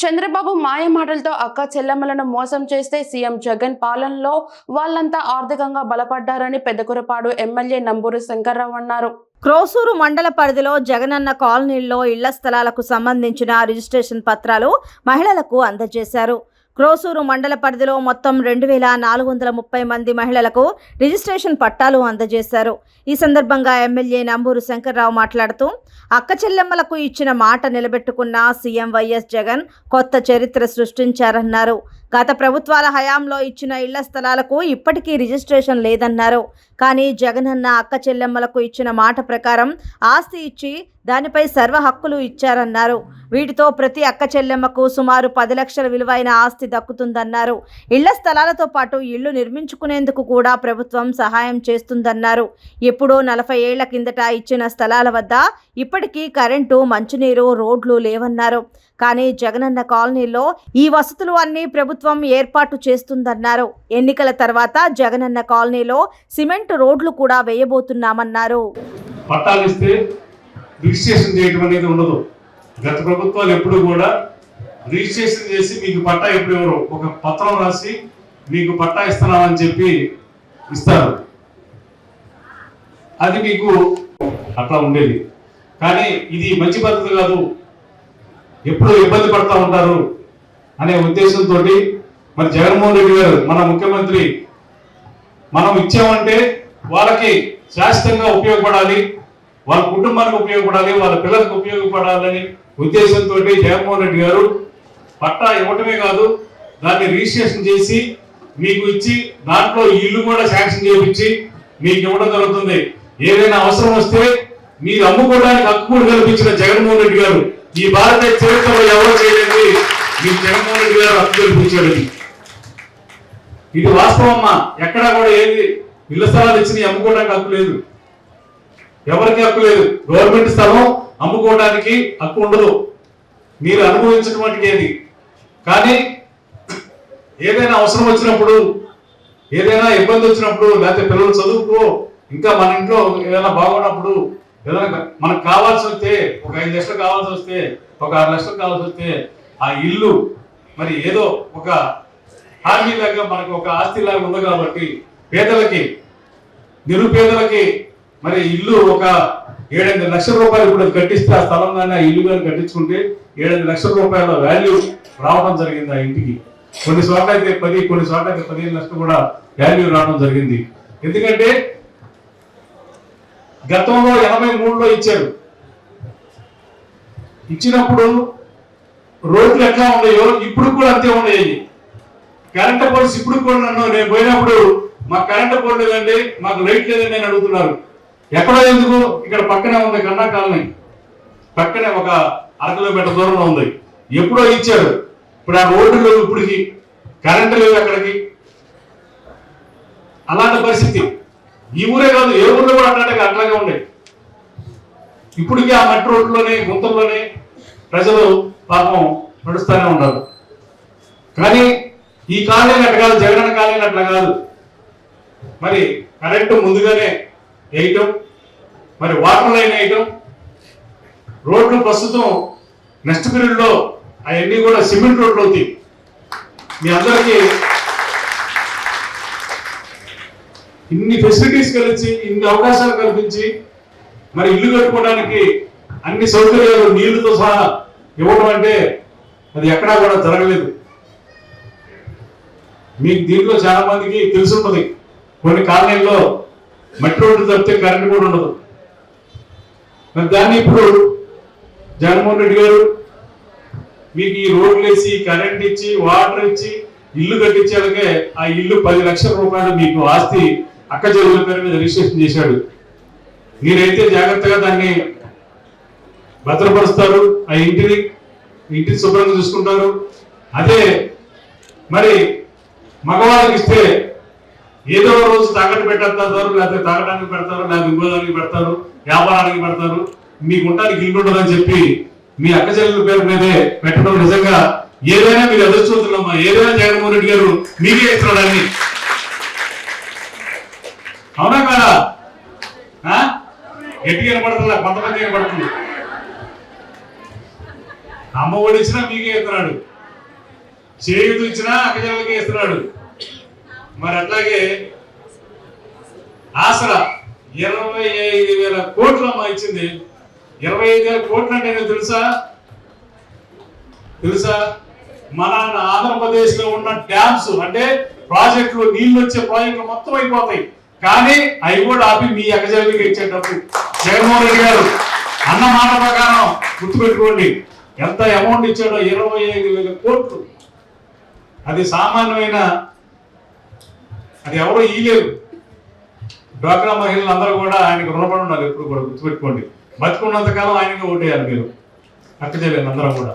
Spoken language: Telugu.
చంద్రబాబు మాయ మాటలతో అక్క చెల్లెమ్మలను మోసం చేస్తే సీఎం జగన్ పాలనలో వాళ్ళంతా ఆర్థికంగా బలపడ్డారని పెద్దకురపాడు ఎమ్మెల్యే నంబూరు శంకర్రావు అన్నారు. క్రోసూరు మండల పరిధిలో జగనన్న కాలనీల్లో ఇళ్ళ స్థలాలకు సంబంధించిన రిజిస్ట్రేషన్ పత్రాలు మహిళలకు అందజేశారు. క్రోసూరు మండల పరిధిలో మొత్తం రెండు వేల నాలుగు వందల ముప్పై మంది మహిళలకు రిజిస్ట్రేషన్ పట్టాలు అందజేశారు. ఈ సందర్భంగా ఎమ్మెల్యే నంబూరు శంకర్రావు మాట్లాడుతూ అక్క చెల్లెమ్మలకు ఇచ్చిన మాట నిలబెట్టుకున్న సీఎం వైఎస్ జగన్ కొత్త చరిత్ర సృష్టించారన్నారు. గత ప్రభుత్వాల హయాంలో ఇచ్చిన ఇళ్ళ స్థలాలకు ఇప్పటికీ రిజిస్ట్రేషన్ లేదన్నారు. కానీ జగనన్న అక్క చెల్లెమ్మలకు ఇచ్చిన మాట ప్రకారం ఆస్తి ఇచ్చి దానిపై సర్వ హక్కులు ఇచ్చారన్నారు. వీటితో ప్రతి అక్క చెల్లెమ్మకు సుమారు పది లక్షల విలువైన ఆస్తి దక్కుతుందన్నారు. ఇళ్ళ స్థలాలతో పాటు ఇళ్ళు నిర్మించుకునేందుకు కూడా ప్రభుత్వం సహాయం చేస్తుందన్నారు. ఎప్పుడో నలభై ఏళ్ళ కిందట ఇచ్చిన స్థలాల వద్ద ఇప్పటికీ కరెంటు మంచినీరు రోడ్లు లేవన్నారు. కానీ జగనన్న కాలనీలో ఈ వసతులు అన్నీ ప్రభుత్వం ప్రభుత్వం ఏర్పాటు చేస్తుందన్నారు. ఎన్నికల తర్వాత జగనన్న కాలనీలో సిమెంట్ రోడ్లు కూడా వేయబోతున్నామన్నారు. పట్టాలు రిజిస్ట్రేషన్ చేయడం అనేది ఉండదు. గత ప్రభుత్వాలు ఎప్పుడు కూడా రిజిస్ట్రేషన్ చేసి మీకు పట్టా ఎప్పుడు ఎవరు ఒక పత్రం రాసి మీకు పట్టా ఇస్తున్నామని చెప్పి ఇస్తారు. అది మీకు అట్లా ఉండేది. కానీ ఇది మంచి పద్ధతి కాదు. ఎప్పుడు ఇబ్బంది పడతా ఉంటారు అనే ఉద్దేశంతో మరి జగన్మోహన్ రెడ్డి గారు మన ముఖ్యమంత్రి మనం ఇచ్చామంటే వాళ్ళకి శాశ్వతంగా ఉపయోగపడాలి వాళ్ళ కుటుంబానికి ఉపయోగపడాలి వాళ్ళ పిల్లలకు ఉపయోగపడాలని ఉద్దేశంతో జగన్మోహన్ రెడ్డి గారు పట్టా ఇవ్వటమే కాదు దాన్ని రిజిస్ట్రేషన్ చేసి మీకు ఇచ్చి దాంట్లో ఇల్లు కూడా శాంక్షన్ చేయించి మీకు ఇవ్వడం జరుగుతుంది. ఏదైనా అవసరం వస్తే మీరు అమ్ముకోవడానికి హక్కు కూడా కల్పించిన జగన్మోహన్ రెడ్డి గారు ఈ భారత చరిత్రలో ఎవరో చేయలేదు మీకు జగన్మోహన్ రెడ్డి గారు హక్కు కల్పించాడు ఇది. వాస్తవమ్మా. ఎక్కడా కూడా ఏది ఇళ్ళ స్థలాలు ఇచ్చి అమ్ముకోవడానికి హక్కు లేదు. ఎవరికి హక్కు లేదు. గవర్నమెంట్ స్థలం అమ్ముకోవడానికి హక్కు ఉండదు. మీరు అనుభవించినటువంటి ఏది? కానీ ఏదైనా అవసరం వచ్చినప్పుడు ఏదైనా ఇబ్బంది వచ్చినప్పుడు లేకపోతే పిల్లలు చదువుకో ఇంకా మన ఇంట్లో ఏదైనా బాగున్నప్పుడు ఏదైనా మనకు కావాల్సి వస్తే ఒక ఐదు లక్షలు కావాల్సి వస్తే ఒక ఆరు లక్షలు కావాల్సి వస్తే ఆ ఇల్లు మరి ఏదో ఒక హామీ లాగా మనకు ఒక ఆస్తి లాగా ఉంది కాబట్టి పేదలకి నిరుపేదలకి మరి ఇల్లు ఒక ఏడెనిమిది లక్షల రూపాయలు కూడా అది కట్టిస్తే ఆ స్థలం కానీ ఆ ఇల్లు కానీ కట్టించుకుంటే ఏడెనిమిది లక్షల రూపాయల వాల్యూ రావడం జరిగింది ఆ ఇంటికి. కొన్ని చోట్ల అయితే పది కొన్ని చోట్ల అయితే పదిహేను లక్షలు కూడా వాల్యూ రావడం జరిగింది. ఎందుకంటే గతంలో ఎనభై మూడులో ఇచ్చారు. ఇచ్చినప్పుడు రోడ్లు ఎట్లా ఉన్నాయో? ఇప్పుడు కూడా అంతే ఉన్నాయి. కరెంట్ పోల్స్ ఇప్పుడు కూడా నన్ను నేను పోయినప్పుడు మాకు కరెంట్ పోల్ లేదండి మాకు లైట్ లేదండి అని అడుగుతున్నారు. ఎక్కడో ఎందుకు? ఇక్కడ పక్కనే ఉంది కన్నా కాలనీ. పక్కనే ఒక అర కిలోమీటర్ దూరంలో ఉంది. ఎప్పుడో ఇచ్చారు. ఇప్పుడు ఆ రోడ్డు లేవు ఇప్పటికి. కరెంట్ లేవు అక్కడికి. అలాంటి పరిస్థితి. ఈ ఊరే కాదు ఏ ఊర్లో కూడా అట్లాంటి అట్లాగే ఉన్నాయి ఇప్పటికీ ఆ మట్టి రోడ్లోనే గుంతల్లోనే ప్రజలు పాపం నడుస్తూనే ఉన్నారు. కానీ ఈ కాలేజీ అట్లా కాదు జగన్ కాలేజీ అట్లా కాదు. మరి కరెంటు ముందుగానే వేయటం మరి వాటర్ లైన్ వేయటం రోడ్లు ప్రస్తుతం నెక్స్ట్ పీరియడ్లో అవన్నీ కూడా సిమెంట్ రోడ్లు అవుతాయి. మీ అందరికీ ఇన్ని ఫెసిలిటీస్ కలిసి ఇన్ని అవకాశాలు కల్పించి మరి ఇల్లు కట్టుకోవడానికి అన్ని సౌకర్యాలు నీళ్ళతో సహా ఇవ్వడం అంటే అది ఎక్కడా కూడా జరగలేదు. మీకు దీంట్లో చాలా మందికి తెలిసి ఉంటుంది. కొన్ని కాలనీల్లో మట్టి రోడ్డు తప్పితే కరెంట్ కూడా ఉండదు. మరి దాన్ని ఇప్పుడు జగన్మోహన్ రెడ్డి గారు మీకు ఈ రోడ్లు వేసి కరెంట్ ఇచ్చి వాటర్ ఇచ్చి ఇల్లు కట్టించాలకే ఆ ఇల్లు పది లక్షల రూపాయలు మీకు ఆస్తి అక్క చెల్లెల పేరు మీద రిజిస్ట్రేషన్ చేశాడు. మీరైతే జాగ్రత్తగా దాన్ని భద్రపరుస్తారు. ఆ ఇంటిని ఇంటిని శుభ్రంగా చూసుకుంటారు. అదే మరి మగవాళ్ళకి ఇస్తే ఏదో ఒక రోజు తాకట్టు పెట్టేస్తారు లేకపోతే తాగడానికి పెడతారు లేకపోతే ఇంకోదానికి పెడతారు వ్యాపారానికి పెడతారు. మీకు ఉండడానికి ఇల్లు ఉండదని చెప్పి మీ అక్క చెల్లెల పేరు మీదే పెట్టడం నిజంగా ఏదైనా మీరు ఎదురు చూస్తున్నామా? ఏదైనా జగన్మోహన్ రెడ్డి గారు మీకే ఇస్తున్నాడు అన్ని అవునా కాదా? ఆ? గట్టిగా కొంతమంది వినపడుతుంది. అమ్మ ఓడిచ్చినా మీకే ఇస్తున్నాడు. చేయుడు ఇచ్చినా ఇస్తున్నాడు. మరి అట్లాగే ఆసరా ఇరవై ఐదు వేల కోట్లు అమ్మ ఇచ్చింది. ఇరవై ఐదు వేల కోట్లు అంటే నేను తెలుసా? తెలుసా? మన ఆంధ్రప్రదేశ్లో ఉన్న డ్యామ్స్ అంటే ప్రాజెక్టులు నీళ్ళు వచ్చే ప్రాజెక్టులు మొత్తం అయిపోతాయి. కానీ అవి కూడా ఆపి మీ ఎకజల్లికి ఇచ్చేటప్పుడు జగన్మోహన్ రెడ్డి గారు అన్న మాట ప్రకారం గుర్తుపెట్టుకోండి. ఎంత అమౌంట్ ఇచ్చాడో ఇరవై ఐదు వేల కోట్లు. అది సామాన్యమైన అది ఎవరో ఇయ్యలేరు. డ్వాక్రా మహిళలు అందరూ కూడా ఆయనకు రుణపడి ఉన్నారు ఎప్పుడు కూడా గుర్తుపెట్టుకోండి. బతుకున్నంతకాలం ఆయనకి ఓటేయాలి మీరు. అక్క చెల్లెలు అందరం కూడా.